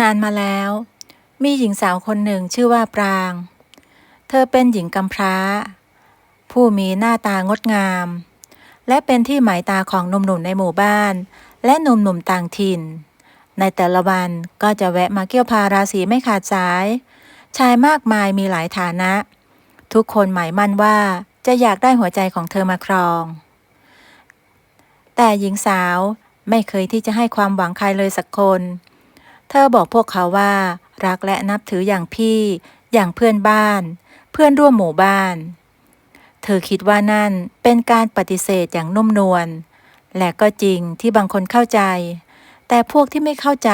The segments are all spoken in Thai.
นานมาแล้ว มีหญิงสาวคนหนึ่งชื่อว่าปราง เธอเป็นหญิงกำพร้า ผู้มีหน้าตางดงาม และเป็นที่หมายตาของหนุ่มๆในหมู่บ้าน และหนุ่มๆต่างถิ่น ในแต่ละวันก็จะแวะมาเกี่ยวพาราศีไม่ขาดสาย ชายมากมายมีหลายฐานะ ทุกคนหมายมั่นว่าจะอยากได้หัวใจของเธอมาครอง แต่หญิงสาวไม่เคยที่จะให้ความหวังใครเลยสักคน เธอบอกพวกเขาว่า รักและนับถืออย่างพี่ อย่างเพื่อนบ้าน เพื่อนร่วมหมู่บ้าน เธอคิดว่านั่นเป็นการปฏิเสธอย่างนุ่มนวล และก็จริงที่บางคนเข้าใจ แต่พวกที่ไม่เข้าใจ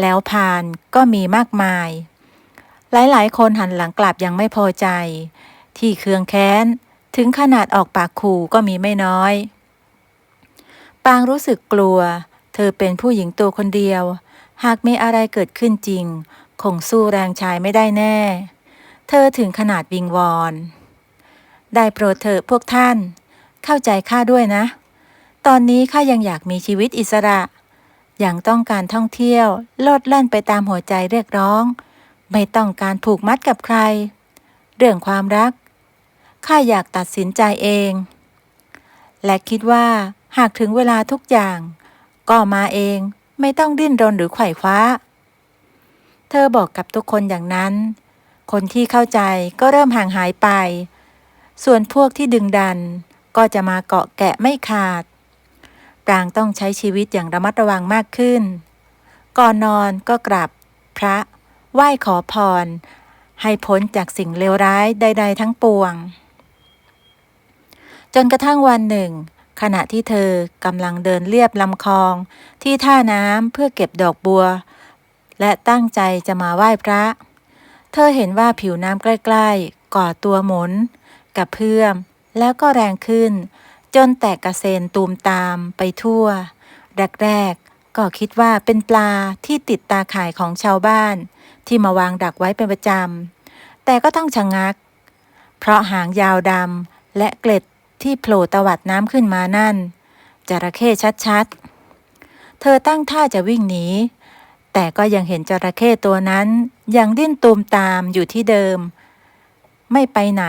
แล้วผ่านก็มีมากมาย หลายๆ คนหันหลังกลับยังไม่พอใจ ที่เคืองแค้น ถึงขนาดออกปากขู่ก็มีไม่น้อย ปางรู้สึกกลัว เธอเป็นผู้หญิงตัวคนเดียว หากมีอะไรเกิดขึ้นจริง คงสู้แรงชายไม่ได้แน่ เธอถึงขนาดวิงวอน ได้โปรดเถอะพวกท่าน เข้าใจข้าด้วยนะ ตอนนี้ข้ายังอยากมีชีวิตอิสระยังต้องการท่องเที่ยวโลดแล่นไปตามหัวใจเรียกร้อง ไม่ต้องการผูกมัดกับใคร เรื่องความรัก ข้าอยากตัดสินใจเอง และคิดว่าหากถึงเวลาทุกอย่าง ก็มาเอง ไม่ต้องดิ้นรนหรือไขว่คว้า เธอบอกกับทุกคนอย่างนั้น คนที่เข้าใจก็เริ่มห่างหายไป ส่วนพวกที่ดึงดันก็จะมาเกาะแกะไม่ขาด ปรางต้องใช้ชีวิตอย่างระมัดระวังมากขึ้น ก่อนนอนก็กราบพระ ไหว้ขอพร ให้พ้นจากสิ่งเลวร้ายใด ๆ ทั้งปวง จนกระทั่งวันหนึ่ง ขณะที่เธอกำลังเดินเลียบลำคลอง ที่ท่าน้ำเพื่อเก็บดอกบัว และตั้งใจจะมาไหว้พระ เธอเห็นว่าผิวน้ำใกล้ๆ ก่อตัวหมุนกับเพื่อมแล้วก็แรงขึ้น จนแตกกระเซ็นตูมตามไปทั่ว แรกๆ ก็คิดว่าเป็นปลาที่ติดตาข่ายของชาวบ้าน ที่มาวางดักไว้เป็นประจำแต่ก็ต้องชะงงัก เพราะหางยาวดำและเกล็ด ที่โผล่ตวัดน้ำขึ้นมานั่น จระเข้ชัดๆ เธอตั้งท่าจะวิ่งหนี แต่ก็ยังเห็นจระเข้ตัวนั้นยังดิ้นตูมตามอยู่ที่เดิม ไม่ไปไหน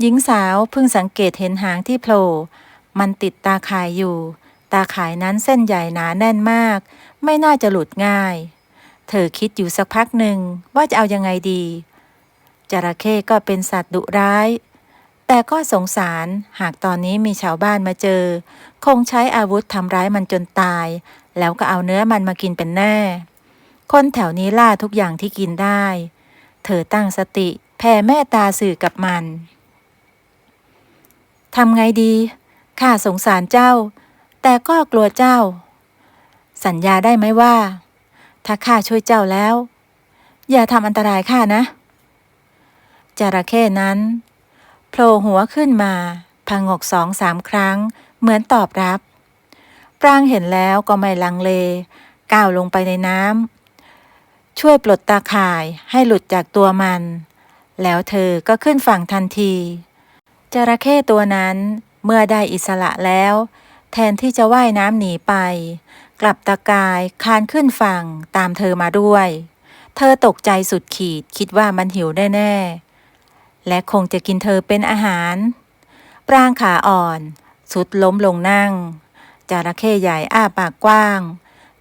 หญิงสาวเพิ่งสังเกตเห็นหางที่โผล่ มันติดตาข่ายอยู่ ตาข่ายนั้นเส้นใหญ่หนาแน่นมาก ไม่น่าจะหลุดง่าย เธอคิดอยู่สักพักหนึ่งว่าจะเอายังไงดีจระเข้ก็เป็นสัตว์ดุร้าย แต่ก็สงสารหากตอนนี้มีชาวบ้านมาเจอ คงใช้อาวุธทำร้ายมันจนตาย แล้วก็เอาเนื้อมันมากินเป็นแน่ คนแถวนี้ล่าทุกอย่างที่กินได้ เธอตั้งสติแผ่แม่ตาสื่อกับมันทำไงดีข้าสงสารเจ้า แต่ก็กลัวเจ้า สัญญาได้ไหมว่า ถ้าข้าช่วยเจ้าแล้ว อย่าทำอันตรายข้านะจระเข้นั้น ผล่หัวขึ้นมาพงกสองสามครั้ง เหมือนตอบรับ ปรางเห็นแล้วก็ไม่ลังเล ก้าวลงไปในน้ำช่วยปลดตาข่ายให้หลุดจากตัวมัน แล้วเธอก็ขึ้นฝั่งทันทีจระเข้ตัวนั้นเมื่อได้อิสระแล้ว แทนที่จะว่ายน้ำหนีไป กลับตะกายคานขึ้นฝั่งตามเธอมาด้วย เธอตกใจสุดขีดคิดว่ามันหิวแน่ๆ และคงจะกินเธอเป็นอาหาร ปรางขาอ่อน สุดล้มลงนั่ง จระเข้ใหญ่อ้าปากกว้าง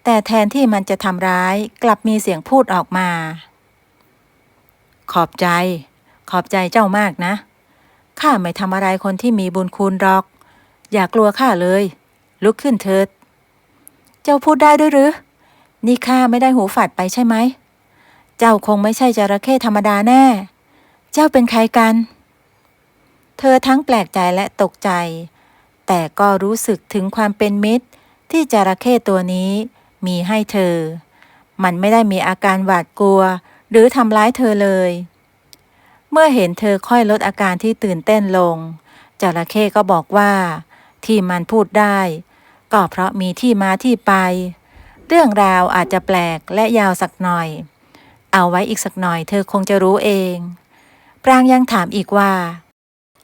แต่แทนที่มันจะทำร้ายกลับมีเสียงพูดออกมา ขอบใจ ขอบใจเจ้ามากนะ ข้าไม่ทำอะไรคนที่มีบุญคุณหรอก อย่ากลัวข้าเลย ลุกขึ้นเถิด เจ้าพูดได้ด้วยหรือ นี่ข้าไม่ได้หูฝาดไปใช่ไหม เจ้าคงไม่ใช่จระเข้ธรรมดาแน่ เจ้าเป็นใครกัน เธอทั้งแปลกใจและตกใจ แต่ก็รู้สึกถึงความเป็นมิตรที่จระเข้ตัวนี้มีให้เธอ มันไม่ได้มีอาการหวาดกลัว หรือทำร้ายเธอเลย เมื่อเห็นเธอค่อยลดอาการที่ตื่นเต้นลง จระเข้ก็บอกว่า ที่มันพูดได้ ก็เพราะมีที่มาที่ไป เรื่องราวอาจจะแปลกและยาวสักหน่อย เอาไว้อีกสักหน่อยเธอคงจะรู้เอง ปรางยังถามอีกว่า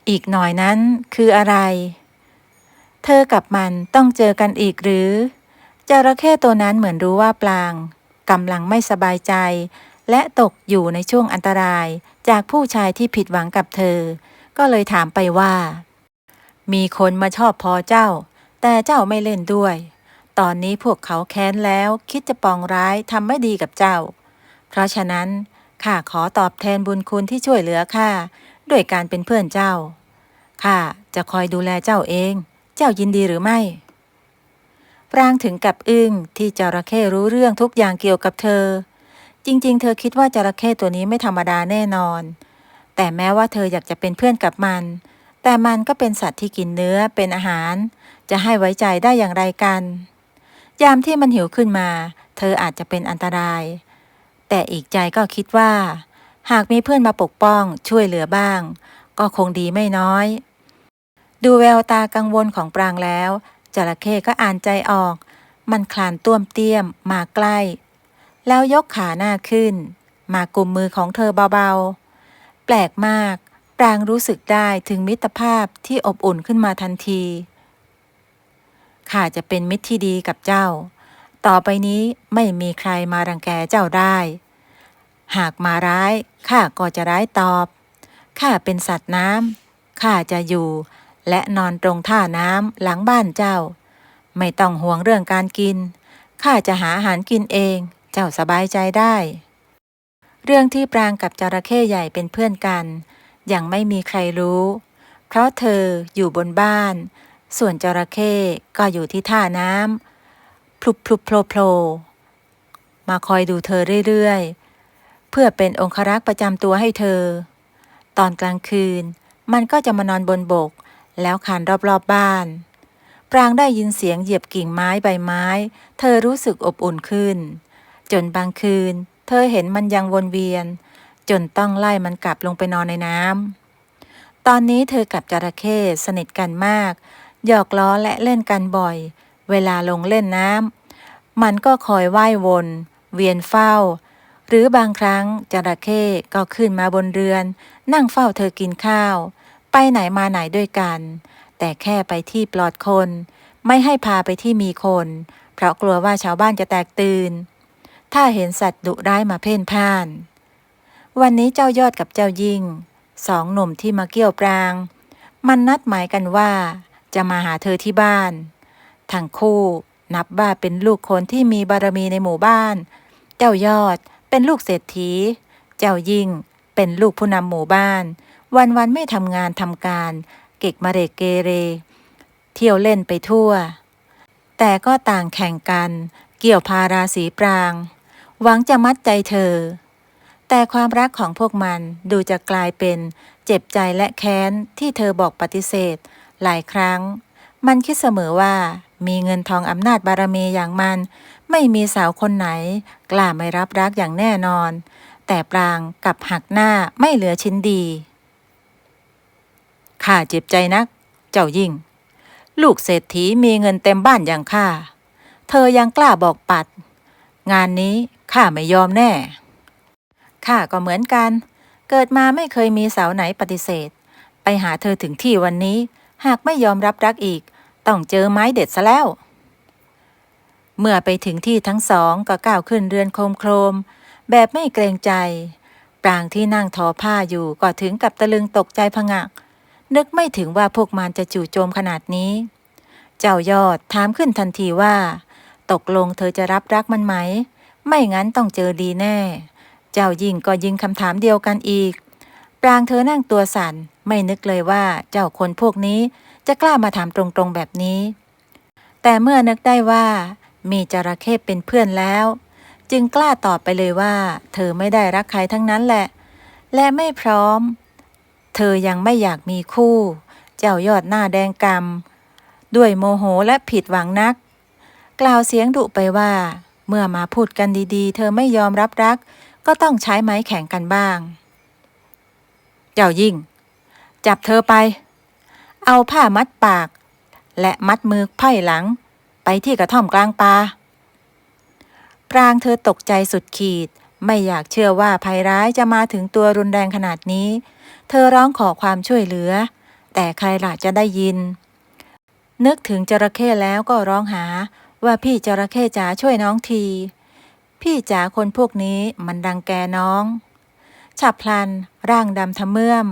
อีกหน่อยนั้นคืออะไร เธอกับมันต้องเจอกันอีกหรือจระเข้ตัวนั้นเหมือนรู้ว่าปลางกำลังไม่สบายใจ และตกอยู่ในช่วงอันตรายจากผู้ชายที่ผิดหวังกับเธอ ก็เลยถามไปว่า มีคนมาชอบพอเจ้า แต่เจ้าไม่เล่นด้วย ตอนนี้พวกเขาแค้นแล้วคิดจะปองร้ายทำไม่ดีกับเจ้า เพราะฉะนั้น ข้าขอตอบแทนบุญคุณที่ช่วยเหลือข้าด้วยการเป็นเพื่อนเจ้า ข้าจะคอยดูแลเจ้าเอง เจ้ายินดีหรือไม่ ปรางถึงกับอึ้งที่จระเข้รู้เรื่องทุกอย่างเกี่ยวกับเธอ จริงๆ เธอคิดว่าจระเข้ตัวนี้ไม่ธรรมดาแน่นอน แต่แม้ว่าเธออยากจะเป็นเพื่อนกับมัน แต่มันก็เป็นสัตว์ที่กินเนื้อเป็นอาหาร จะให้ไว้ใจได้อย่างไรกัน ยามที่มันหิวขึ้นมา เธออาจจะเป็นอันตราย แต่อีกใจก็คิดว่า หากมีเพื่อนมาปกป้องช่วยเหลือบ้าง ก็คงดีไม่น้อย ดูแววตากังวลของปรางแล้ว จระเข้ก็อ่านใจออก มันคลานต้วมเตี้ยมมาใกล้ แล้วยกขาหน้าขึ้น มากุมมือของเธอเบาๆ แปลกมาก ปรางรู้สึกได้ถึงมิตรภาพที่อบอุ่นขึ้นมาทันทีข้าจะเป็นมิตรที่ดีกับเจ้า ต่อไปนี้ไม่มีใครมารังแกเจ้าได้ หากมาร้ายข้าก็จะร้ายตอบ ข้าเป็นสัตว์น้ำข้าจะอยู่ และนอนตรงท่าน้ำหลังบ้านเจ้า ไม่ต้องห่วงเรื่องการกิน ข้าจะหาอาหารกินเอง เจ้าสบายใจได้ เรื่องที่ปรางกับจระเข้ใหญ่เป็นเพื่อนกัน ยังไม่มีใครรู้ เพราะเธออยู่บนบ้าน ส่วนจระเข้ก็อยู่ที่ท่าน้ำ พลุบพลุบโผล่โผล่มาคอยดูเธอเรื่อยๆ เพื่อเป็นองครักษ์ประจำตัวให้เธอ ตอนกลางคืน มันก็จะมานอนบนบก แล้วคานรอบๆบบ้าน ปรางได้ยินเสียงเหยียบกิ่งไม้ใบไม้ เธอรู้สึกอบอุ่นขึ้น จนบางคืน เธอเห็นมันยังวนเวียน จนต้องไล่มันกลับลงไปนอนในน้ำตอนนี้เธอกับจระเข้สนิทกันมากหยอกล้อและเล่นกันบ่อย เวลาลงเล่นน้ำมันก็คอยว่ายวน เวียนเฝ้า หรือบางครั้งจระเข้ก็ขึ้นมาบนเรือน นั่งเฝ้าเธอกินข้าว ไปไหนมาไหนด้วยกัน แต่แค่ไปที่ปลอดคน ไม่ให้พาไปที่มีคน เพราะกลัวว่าชาวบ้านจะแตกตื่น ถ้าเห็นสัตว์ดุร้ายมาเพ่นพ่าน วันนี้เจ้ายอดกับเจ้ายิ่ง สองหนุ่มที่มาเกี่ยวปราง มันนัดหมายกันว่าจะมาหาเธอที่บ้าน ทั้งคู่นับว่าเป็นลูกคนที่มีบารมีในหมู่บ้าน เจ้ายอดเป็นลูกเศรษฐี เจ้ายิ่งเป็นลูกผู้นำหมู่บ้าน วันวันไม่ทำงานทำการ เก็กมาเรกเกเร เที่ยวเล่นไปทั่ว แต่ก็ต่างแข่งกัน เกี่ยวพาราสีปราง หวังจะมัดใจเธอ แต่ความรักของพวกมันดูจะกลายเป็นเจ็บใจและแค้นที่เธอบอกปฏิเสธ หลายครั้ง มันคิดเสมอว่า มีเงินทองอำนาจบารมีอย่างมัน ไม่มีสาวคนไหน กล้าไม่รับรักอย่างแน่นอน แต่ปรางกับหักหน้าไม่เหลือชิ้นดี ข้าเจ็บใจนัก เจ้ายิ่ง ลูกเศรษฐีมีเงินเต็มบ้านอย่างข้า เธอยังกล้าบอกปัด งานนี้ข้าไม่ยอมแน่ ข้าก็เหมือนกัน เกิดมาไม่เคยมีสาวไหนปฏิเสธ ไปหาเธอถึงที่วันนี้ หากไม่ยอมรับรักอีก ต้องเจอไม้เด็ดซะแล้ว เมื่อไปถึงที่ทั้งสองก็ก้าวขึ้นเรือนโคมโครม แบบไม่เกรงใจ ปรางที่นั่งทอผ้าอยู่ก็ถึงกับตะลึงตกใจผงะนึกไม่ถึงว่าพวกมันจะจู่โจมขนาดนี้ เจ้ายอดถามขึ้นทันทีว่า ตกลงเธอจะรับรักมันไหม ไม่งั้นต้องเจอดีแน่ เจ้ายิ่งก็ยิงคำถามเดียวกันอีก ปรางเธอนั่งตัวสั่นไม่นึกเลยว่าเจ้าคนพวกนี้ จะกล้ามาถามตรงๆแบบนี้ แต่เมื่อนึกได้ว่า มีจระเข้เป็นเพื่อนแล้ว จึงกล้าตอบไปเลยว่า เธอไม่ได้รักใครทั้งนั้นแหละ และไม่พร้อม เธอยังไม่อยากมีคู่ เจ้ายอดหน้าแดงกำด้วยโมโหและผิดหวังนัก กล่าวเสียงดุไปว่า เมื่อมาพูดกันดีๆ เธอไม่ยอมรับรัก ก็ต้องใช้ไม้แข่งกันบ้าง เจ้ายิ่ง จับเธอไป เอาผ้ามัดปาก และมัดมือไพ่หลัง ไปที่กระท่อมกลางป่าปรางเธอตกใจสุดขีด ไม่อยากเชื่อว่าภัยร้ายจะมาถึงตัวรุนแรงขนาดนี้ เธอร้องขอความช่วยเหลือ แต่ใครล่ะจะได้ยิน นึกถึงจระเข้แล้วก็ร้องหาว่าพี่จระเข้จ๋าช่วยน้องที พี่จ๋าคนพวกนี้มันดังแกน้อง ฉับพลัน ร่างดำทะเมื่อม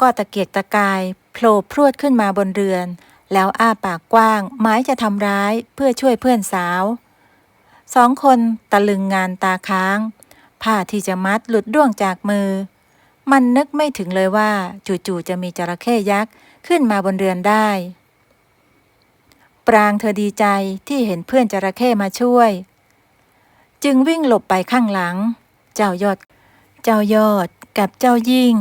ก็ตะเกียกตะกาย โผล่พรวดขึ้นมาบนเรือน แล้วอ้าปากกว้าง หมายจะทำร้ายเพื่อช่วยเพื่อนสาว สองคนตะลึงงานตาค้าง ผ้าที่จะมัดหลุดร่วงจากมือ มันนึกไม่ถึงเลยว่าจู่ๆจะมีจระเข้ยักษ์ขึ้นมาบนเรือนได้ ปรางเธอดีใจที่เห็นเพื่อนจระเข้มาช่วย จึงวิ่งหลบไปข้างหลัง เจ้ายอด เจ้ายอดกับเจ้ายิ่ง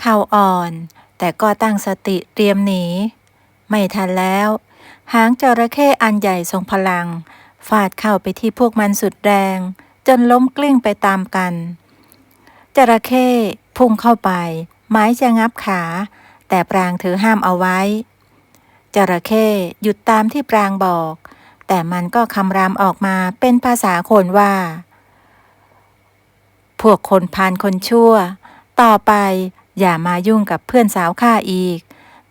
เข่าอ่อน แต่ก็ตั้งสติเตรียมหนี ไม่ทันแล้ว หางจระเข้อันใหญ่ทรงพลัง ฟาดเข้าไปที่พวกมันสุดแรง จนล้มกลิ้งไปตามกัน จระเข้พุ่งเข้าไป ไม้จะงับขา แต่ปรางถือห้ามเอาไว้ จระเข้หยุดตามที่ปรางบอก แต่มันก็คำรามออกมาเป็นภาษาคนว่า พวกคนพานคนชั่ว ต่อไป อย่ามายุ่งกับเพื่อนสาวข้าอีก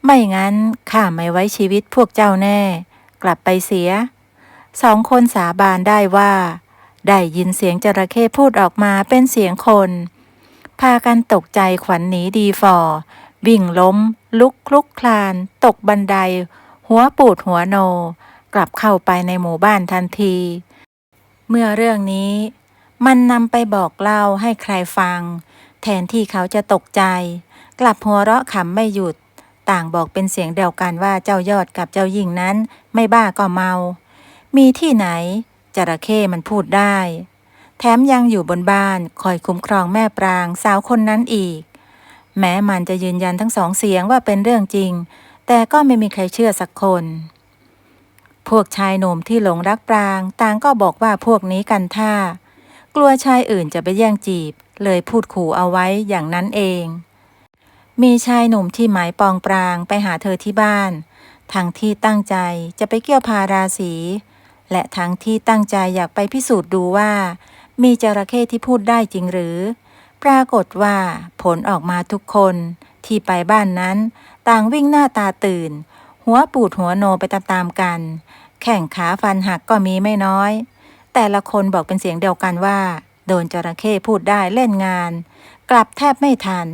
ไม่งั้นข้าไม่ไว้ชีวิตพวกเจ้าแน่ กลับไปเสีย สองคนสาบานได้ว่า ได้ยินเสียงจระเข้พูดออกมาเป็นเสียงคน พากันตกใจขวัญหนีดีฟอวิ่งล้ม ลุกคลุกคลาน ตกบันได หัวปูดหัวโน กลับเข้าไปในหมู่บ้านทันที เมื่อเรื่องนี้ มันนำไปบอกเล่าให้ใครฟัง แทนที่เขาจะตกใจ กลับหัวเราะขำไม่หยุด ต่างบอกเป็นเสียงเดียวกันว่าเจ้ายอดกับเจ้ายิงนั้น ไม่บ้าก็เมา มีที่ไหน จระเข้มันพูดได้ แถมยังอยู่บนบ้านคอยคุ้มครองแม่ปรางสาวคนนั้นอีก แม้มันจะยืนยันทั้งสองเสียงว่าเป็นเรื่องจริง แต่ก็ไม่มีใครเชื่อสักคน พวกชายหนุ่มที่หลงรักปราง ต่างก็บอกว่าพวกนี้กันท่ากลัวชายอื่นจะไปแย่งจีบ เลยพูดขู่เอาไว้อย่างนั้นเอง มีชายหนุ่มที่หมายปองปรางไปหาเธอที่บ้าน ทั้งที่ตั้งใจจะไปเกี่ยวพาราศีและทั้งที่ตั้งใจอยากไปพิสูจน์ดูว่า มีจระเข้ที่พูดได้จริงหรือ ปรากฏว่าผลออกมาทุกคนที่ไปบ้านนั้น ต่างวิ่งหน้าตาตื่น หัวปูดหัวโนไปตามๆกัน แข่งขาฟันหักก็มีไม่น้อย แต่ละคนบอกเป็นเสียงเดียวกันว่า โดนจระเข้พูดได้เล่นงาน กลับแทบไม่ทัน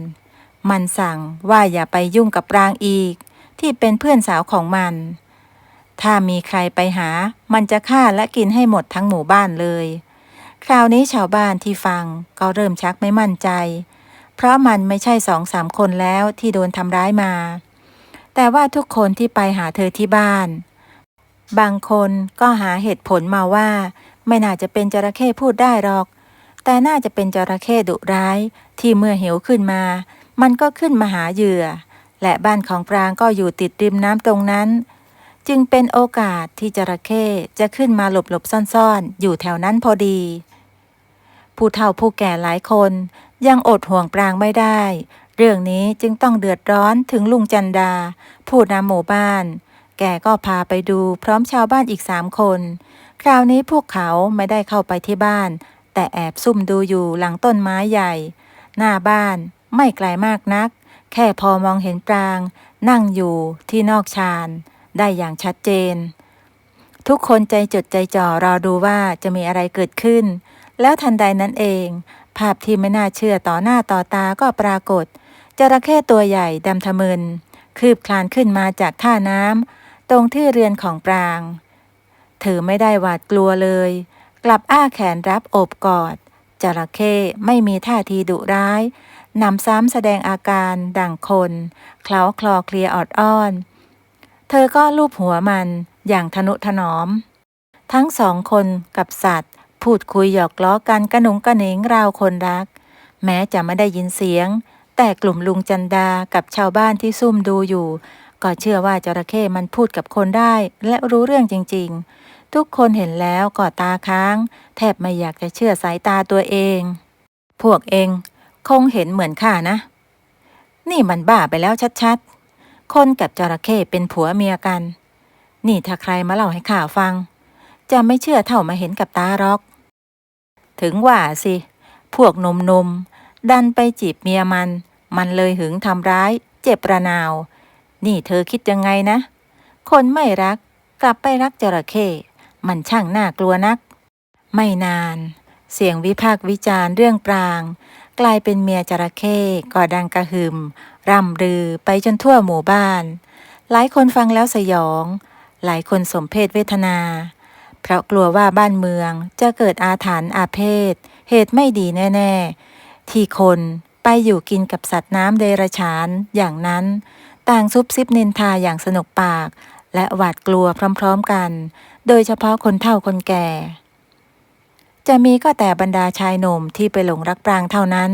มันสั่งว่าอย่าไปยุ่งกับปรางอีก ที่เป็นเพื่อนสาวของมัน ถ้ามีใครไปหา มันจะฆ่าและกินให้หมดทั้งหมู่บ้านเลย คราวนี้ชาวบ้านที่ฟังก็เริ่มชักไม่มั่นใจ เพราะมันไม่ใช่สองสามคนแล้วที่โดนทำร้ายมา แต่ว่าทุกคนที่ไปหาเธอที่บ้าน บางคนก็หาเหตุผลมาว่า ไม่น่าจะเป็นจระเข้พูดได้หรอก แต่น่าจะเป็นจระเข้ดุร้ายที่เมื่อเหวขึ้นมา มันก็ขึ้นมาหาเหยื่อ และบ้านของปรางก็อยู่ติดริมน้ำตรงนั้น จึงเป็นโอกาสที่จระเข้จะขึ้นมาหลบหลบซ่อนๆ อยู่แถวนั้นพอดี ผู้เฒ่าผู้แก่หลายคน ยังอดห่วงปรางไม่ได้ เรื่องนี้จึงต้องเดือดร้อนถึงลุงจันดา ผู้นำหมู่บ้าน แกก็พาไปดูพร้อมชาวบ้านอีกสามคน คราวนี้พวกเขาไม่ได้เข้าไปที่บ้าน แต่แอบซุ่มดูอยู่หลังต้นไม้ใหญ่ หน้าบ้านไม่ไกลมากนัก แค่พอมองเห็นปราง นั่งอยู่ที่นอกชานได้อย่างชัดเจน ทุกคนใจจดใจจ่อรอดูว่าจะมีอะไรเกิดขึ้น แล้วทันใดนั้นเอง ภาพที่ไม่น่าเชื่อต่อหน้าต่อตาก็ปรากฏจระเข้ตัวใหญ่ดำทะมึน คืบคลานขึ้นมาจากท่าน้ำตรงที่เรือนของปราง เธอไม่ได้หวาดกลัวเลย กลับอ้าแขนรับโอบกอด จระเข้ไม่มีท่าทีดุร้ายนำซ้ำแสดงอาการดังคนเคล้าคลอเคลียออดอ้อน เธอก็ลูบหัวมันอย่างทนุถนอม ทั้งสองคนกับสัตว์ พูดคุยหยอกล้อกันกระหนุงกระเหนงราวคนรัก แม้จะไม่ได้ยินเสียง แต่กลุ่มลุงจันดากับชาวบ้านที่ซุ่มดูอยู่ ก็เชื่อว่าจระเข้มันพูดกับคนได้และรู้เรื่องจริง ๆ ทุกคนเห็นแล้วก็ตาค้าง แทบไม่อยากจะเชื่อสายตาตัวเอง พวกเองคงเห็นเหมือนข้านะ นี่มันบ้าไปแล้วชัดๆ คนกับจระเข้เป็นผัวเมียกัน นี่ถ้าใครมาเล่าให้ข้าฟัง จะไม่เชื่อเท่ามาเห็นกับตาหรอก ถึงว่าสิ พวกหนมดันไปจีบเมียมัน มันเลยหึงทำร้าย เจ็บระนาว นี่เธอคิดยังไงนะ คนไม่รักกลับไปรักจระเข้ มันช่างน่ากลัวนัก ไม่นาน เสียงวิพากษ์วิจารณ์เรื่องปราง กลายเป็นเมียจระเข้ก่อดังกระหึ่มร่ำรือไปจนทั่วหมู่บ้าน หลายคนฟังแล้วสยอง หลายคนสมเพศเวทนา เพราะกลัวว่าบ้านเมืองจะเกิดอาถรรพ์อาเพศ เหตุไม่ดีแน่ ๆ ที่คนไปอยู่กินกับสัตว์น้ำเดรัจฉานอย่างนั้น ต่างซุบซิบนินทาอย่างสนุกปาก และหวาดกลัวพร้อมๆกัน โดยเฉพาะคนเฒ่าคนแก่ จะมีก็แต่บรรดาชายหนุ่มที่ไปหลงรักปรางเท่านั้น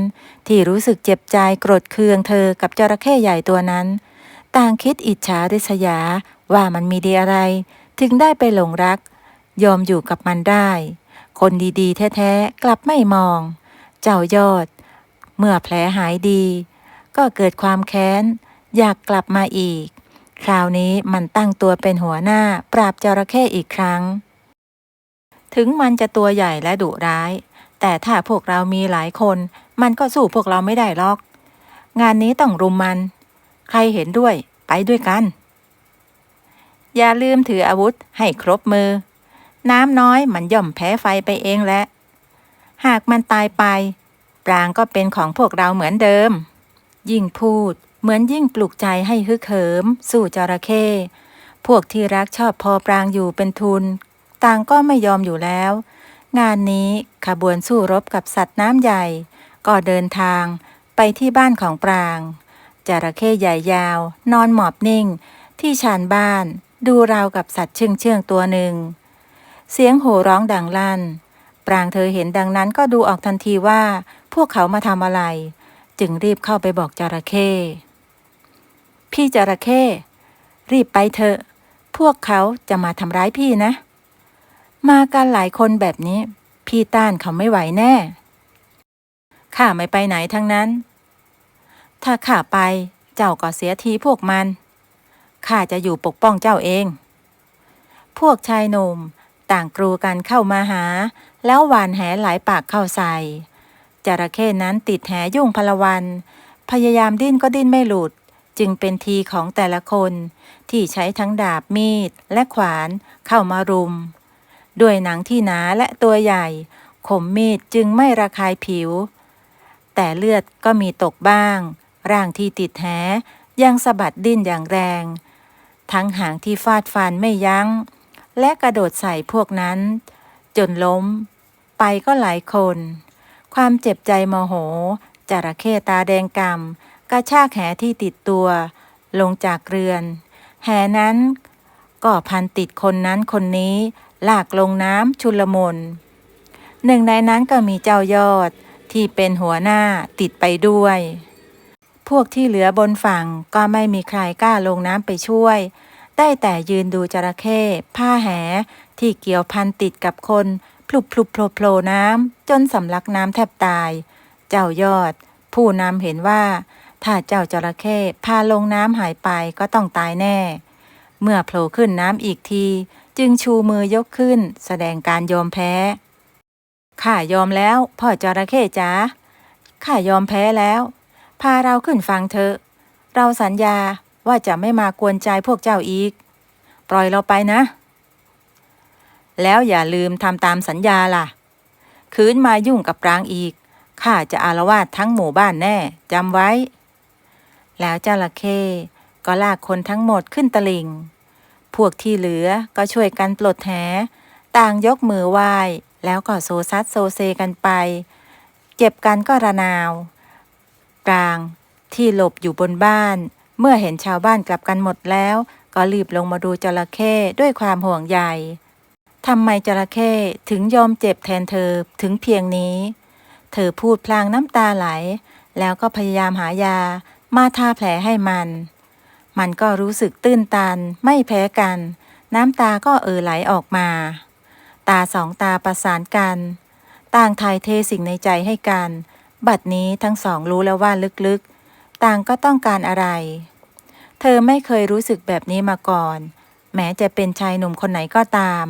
ที่รู้สึกเจ็บใจโกรธเคืองเธอกับจระเข้ใหญ่ตัวนั้น ต่างคิดอิจฉาริษยาว่ามันมีดีอะไร ถึงได้ไปหลงรัก ยอมอยู่กับมันได้ คนดีๆ แท้ๆ กลับไม่มอง เจ้ายอด เมื่อแผลหายดี ก็เกิดความแค้น อยากกลับมาอีก คราวนี้มันตั้งตัวเป็นหัวหน้าปราบจระเข้อีกครั้ง ถึงมันจะตัวใหญ่และดุร้าย แต่ถ้าพวกเรามีหลายคน มันก็สู้พวกเราไม่ได้หรอก งานนี้ต้องรุมมัน ใครเห็นด้วยไปด้วยกัน อย่าลืมถืออาวุธให้ครบมือ น้ำน้อยมันย่อมแพ้ไฟไปเองแหละหากมันตายไป ปรางก็เป็นของพวกเราเหมือนเดิม ยิ่งพูด เหมือนยิ่งปลุกใจให้ฮึกเหิม สู่จระเข้พวกที่รักชอบพอปรางอยู่เป็นทุน ต่างก็ไม่ยอมอยู่แล้ว งานนี้ขบวนสู้รบกับสัตว์น้ำใหญ่ ก็เดินทางไปที่บ้านของปราง จระเข้ใหญ่ยาว นอนหมอบนิ่ง ที่ชานบ้านดูราวกับสัตว์เชื่องเชื่องตัวหนึ่ง เสียงโห่ร้องดังลั่น ปรางเธอเห็นดังนั้นก็ดูออกทันทีว่า พวกเขามาทำอะไร จึงรีบเข้าไปบอกจระเข้ พี่จระเข้รีบไปเถอะ พวกเขาจะมาทำร้ายพี่นะ มากันหลายคนแบบนี้ พี่ต้านเขาไม่ไหวแน่ ข้าไม่ไปไหนทั้งนั้น ถ้าข้าไปเจ้าก็เสียทีพวกมัน ข้าจะอยู่ปกป้องเจ้าเอง พวกชายหนุ่มต่างกรูกันเข้ามาหา แล้วหวานแหหลายปากเข้าใส่ จระเข้นั้นติดแหยุ่งพลวัน พยายามดิ้นก็ดิ้นไม่หลุด จึงเป็นทีของแต่ละคน ที่ใช้ทั้งดาบมีดและขวานเข้ามารุม ด้วยหนังที่หนาและตัวใหญ่คมมีดจึงไม่ระคายผิว แต่เลือดก็มีตกบ้าง ร่างที่ติดแหยังสะบัดดิ้นอย่างแรง ทั้งหางที่ฟาดฟันไม่ยัง้ง และกระโดดใส่พวกนั้น จนล้ม ไปก็หลายคน ความเจ็บใจโมโหจระเข้ตาแดงกำ กระชากแหที่ติดตัว ลงจากเรือน แหนั้นก็พันติดคนนั้นคนนี้ ลากลงน้ำชุลมุนหนึ่งในนั้นก็มีเจ้ายอดที่เป็นหัวหน้าติดไปด้วย พวกที่เหลือบนฝั่งก็ไม่มีใครกล้าลงน้ำไปช่วย ได้แต่ยืนดูจระเข้ผ้าแหที่เกี่ยวพันติดกับคนพลุบพลุบโผล่โผล่น้ำจนสำลักน้ำแทบตาย เจ้ายอด ผู้นำเห็นว่า ถ้าเจ้าจระเข้พาลงน้ำหายไปก็ต้องตายแน่ เมื่อโผล่ขึ้นน้ำอีกที จึงชูมือยกขึ้น แสดงการยอมแพ้ ข้ายอมแล้ว พ่อจระเข้จ๋า ข้ายอมแพ้แล้ว พาเราขึ้นฟังเถอะ เราสัญญาว่าจะไม่มากวนใจพวกเจ้าอีก ปล่อยเราไปนะ แล้วอย่าลืมทำตามสัญญาล่ะ คืนมายุ่งกับปรางอีก ข้าจะอารวาสทั้งหมู่บ้านแน่จำไว้ แล้วจระเข้ก็ลากคนทั้งหมดขึ้นตลิ่ง พวกที่เหลือก็ช่วยกันปลดแห ต่างยกมือไหว้ แล้วก็โซซัดโซเซกันไป เจ็บกันก็ระนาวปรางที่หลบอยู่บนบ้าน เมื่อเห็นชาวบ้านกลับกันหมดแล้ว ก็รีบลงมาดูจระเข้ด้วยความห่วงใยทำไมจระเข้ถึงยอมเจ็บแทนเธอถึงเพียงนี้ เธอพูดพลางน้ำตาไหล แล้วก็พยายามหายา มาทาแผลให้มัน มันก็รู้สึกตื้นตัน ไม่แพ้กัน น้ำตาก็เอ่อไหลออกมา ตาสองตาประสานกัน ต่างทายเทสิ่งในใจให้กัน บัดนี้ทั้งสองรู้แล้วว่าลึกๆ ต่างก็ต้องการอะไร เธอไม่เคยรู้สึกแบบนี้มาก่อน แม้จะเป็นชายหนุ่มคนไหนก็ตาม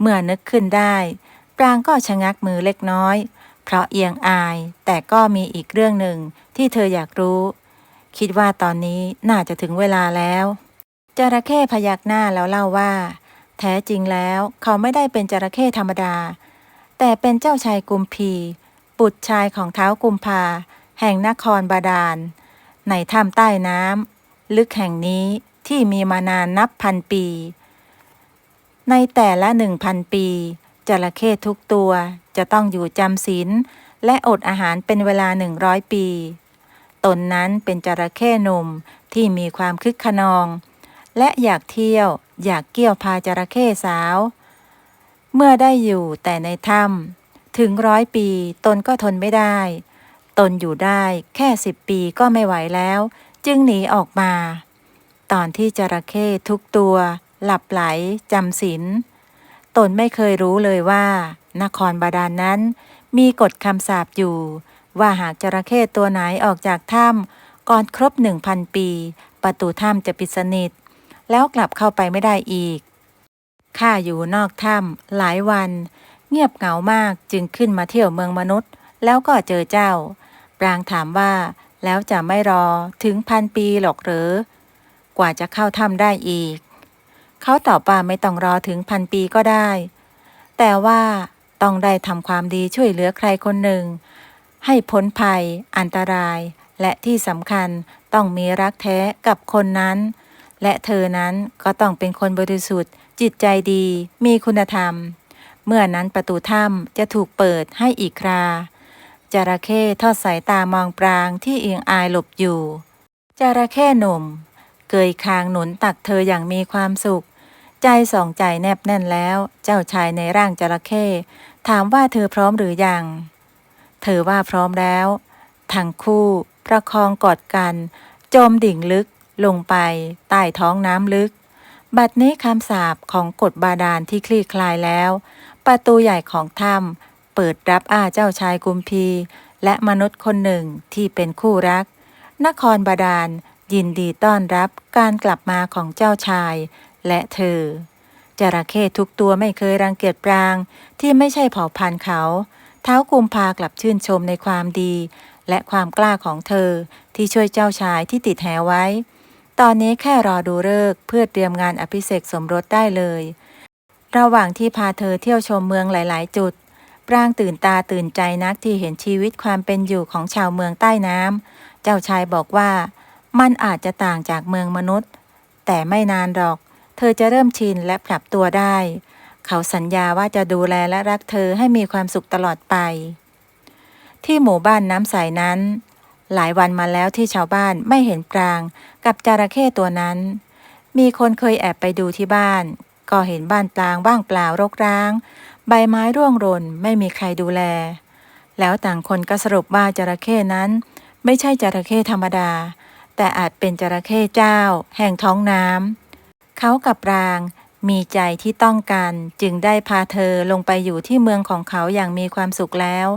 เมื่อนึกขึ้นได้ปรางก็ชะงักมือเล็กน้อย เพราะเอียงอาย แต่ก็มีอีกเรื่องหนึ่งที่เธออยากรู้ คิดว่าตอนนี้น่าจะถึงเวลาแล้วจระเข้พยักหน้าแล้วเล่าว่า แท้จริงแล้วเขาไม่ได้เป็นจระเข้ธรรมดา แต่เป็นเจ้าชายกุมพีบุตรชายของเท้าวกุมภาแห่งนครบาดาล ในถ้ำใต้น้ำลึกแห่งนี้ที่มีมานานนับพันปี ในแต่ละหนึ่งพันปีจระเข้ทุกตัวจะต้องอยู่จำศีลและอดอาหารเป็นเวลาหนึ่งร้อยปี ตนนั้นเป็นจระเข้หนุ่มที่มีความคึกขนอง และอยากเที่ยวอยากเกี่ยวพาจระเข้สาว เมื่อได้อยู่แต่ในถ้ำถึงร้อยปีตนก็ทนไม่ได้ ตนอยู่ได้แค่สิบปีก็ไม่ไหวแล้ว จึงหนีออกมา ตอนที่จระเข้ทุกตัว หลับไหลจำศีลตนไม่เคยรู้เลยว่า นครบาดาลนนั้นมีกฎคำสาปอยู่ ว่าหากจระเข้ตัวไหนออกจากถ้ำก่อนครบหนึ่งพันปี ประตูถ้ำจะปิดสนิท แล้วกลับเข้าไปไม่ได้อีก ข้าอยู่นอกถ้ำหลายวัน เงียบเหงามากจึงขึ้นมาเที่ยวเมืองมนุษย์ แล้วก็เจอเจ้า ปรางถามว่าแล้วจะไม่รอถึงพันปีหรอกหรือ กว่าจะเข้าถ้ำได้อีก เขาตอบว่าไม่ต้องรอถึงพันปีก็ได้ แต่ว่าต้องได้ทำความดีช่วยเหลือใครคนหนึ่ง ให้พ้นภัย อันตราย และที่สำคัญต้องมีรักแท้กับคนนั้น และเธอนั้นก็ต้องเป็นคนบริสุทธิ์ จิตใจดี มีคุณธรรม เมื่อนั้นประตูถ้ำจะถูกเปิดให้อีกคราจระเข้ทอดสายตามองปรางที่เอียงอายหลบอยู่จระเข้หนุ่ม เกยคางหนุนตักเธออย่างมีความสุข ใจสองใจแนบแน่นแล้ว เจ้าชายในร่างจระเข้ถามว่าเธอพร้อมหรือยัง เธอว่าพร้อมแล้ว ทั้งคู่ประคองกอดกัน จมดิ่งลึกลงไปใต้ท้องน้ำลึก บัดนี้คำสาปของกฎบาดาลที่คลี่คลายแล้ว ประตูใหญ่ของถ้ำเปิดรับอาเจ้าชายกุมพี และมนุษย์คนหนึ่งที่เป็นคู่รัก นครบาดาลยินดีต้อนรับการกลับมาของเจ้าชาย และเธอจระเข้ทุกตัวไม่เคยรังเกียจปรางที่ไม่ใช่เผ่าพันธุ์เขา เท้ากุมพากลับชื่นชมในความดี และความกล้าของเธอที่ช่วยเจ้าชายที่ติดแหไว้ ตอนนี้แค่รอดูฤกษ์เพื่อเตรียมงานอภิเษกสมรสได้เลย ระหว่างที่พาเธอเที่ยวชมเมืองหลาย ๆ จุดปรางตื่นตาตื่นใจนักที่เห็นชีวิตความเป็นอยู่ของชาวเมืองใต้น้ำเจ้าชายบอกว่ามันอาจจะต่างจากเมืองมนุษย์ แต่ไม่นานหรอก เธอจะเริ่มชินและปรับตัวได้ เขาสัญญาว่าจะดูแลและรักเธอให้มีความสุขตลอดไป ที่หมู่บ้านน้ำใสนั้น หลายวันมาแล้วที่ชาวบ้านไม่เห็นปรางกับจระเข้ตัวนั้น มีคนเคยแอบไปดูที่บ้าน ก็เห็นบ้านปลางว่างเปล่ารกร้าง ใบไม้ร่วงหล่นไม่มีใครดูแล แล้วต่างคนก็สรุปว่าจระเข้นั้น ไม่ใช่จระเข้ธรรมดา แต่อาจเป็นจระเข้เจ้า แห่งท้องน้ำเขากับปราง มีใจที่ต้องการจึงได้พาเธอลงไปอยู่ที่เมืองของเขาอย่างมีความสุขแล้ว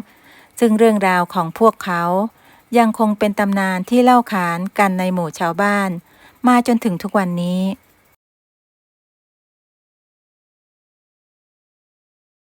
ซึ่งเรื่องราวของพวกเขา ยังคงเป็นตำนานที่เล่าขานกันในหมู่ชาวบ้าน มาจนถึงทุกวันนี้